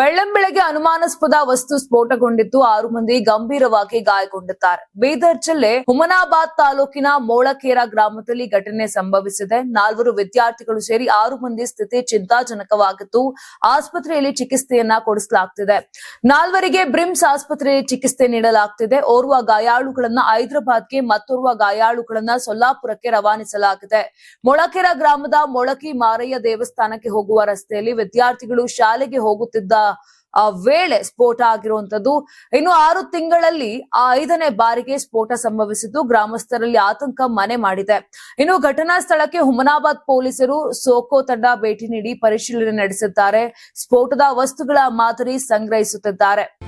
ಬೆಳ್ಳಂಬೆಳಗ್ಗೆ ಅನುಮಾನಾಸ್ಪದ ವಸ್ತು ಸ್ಫೋಟಗೊಂಡಿದ್ದು ಆರು ಮಂದಿ ಗಂಭೀರವಾಗಿ ಗಾಯಗೊಂಡಿದ್ದಾರೆ. ಬೀದರ್ ಜಿಲ್ಲೆ ಹುಮನಾಬಾದ್ ತಾಲೂಕಿನ ಮೋಳಕೇರ ಗ್ರಾಮದಲ್ಲಿ ಘಟನೆ ಸಂಭವಿಸಿದೆ. ನಾಲ್ವರು ವಿದ್ಯಾರ್ಥಿಗಳು ಸೇರಿ ಆರು ಮಂದಿ ಸ್ಥಿತಿ ಚಿಂತಾಜನಕವಾಗಿದ್ದು ಆಸ್ಪತ್ರೆಯಲ್ಲಿ ಚಿಕಿತ್ಸೆಯನ್ನ ಕೊಡಿಸಲಾಗ್ತಿದೆ. ನಾಲ್ವರಿಗೆ ಬ್ರಿಮ್ಸ್ ಆಸ್ಪತ್ರೆಯಲ್ಲಿ ಚಿಕಿತ್ಸೆ ನೀಡಲಾಗ್ತಿದೆ. ಓರ್ವ ಗಾಯಾಳುಗಳನ್ನ ಹೈದರಾಬಾದ್ಗೆ ಮತ್ತೋರ್ವ ಗಾಯಾಳುಗಳನ್ನ ಸೊಲ್ಲಾಪುರಕ್ಕೆ ರವಾನಿಸಲಾಗಿದೆ. ಮೊಳಕೆರ ಗ್ರಾಮದ ಮೊಳಕಿ ಮಾರಯ್ಯ ದೇವಸ್ಥಾನಕ್ಕೆ ಹೋಗುವ ರಸ್ತೆಯಲ್ಲಿ ವಿದ್ಯಾರ್ಥಿಗಳು ಶಾಲೆಗೆ ಹೋಗುತ್ತಿದ್ದ ವೇಳೆ ಸ್ಫೋಟ ಆಗಿರುವಂತದ್ದು ಇನ್ನು ಆರು ತಿಂಗಳಲ್ಲಿ ಆ ಐದನೇ ಬಾರಿಗೆ ಸ್ಫೋಟ ಸಂಭವಿಸಿದ್ದು ಗ್ರಾಮಸ್ಥರಲ್ಲಿ ಆತಂಕ ಮನೆ ಮಾಡಿದೆ. ಇನ್ನು ಘಟನಾ ಸ್ಥಳಕ್ಕೆ ಹುಮನಾಬಾದ್ ಪೊಲೀಸರು ಸೋಕೋ ತಂಡ ಭೇಟಿ ನೀಡಿ ಪರಿಶೀಲನೆ ನಡೆಸಿದ್ದಾರೆ. ಸ್ಫೋಟದ ವಸ್ತುಗಳ ಮಾದರಿ ಸಂಗ್ರಹಿಸುತ್ತಿದ್ದಾರೆ.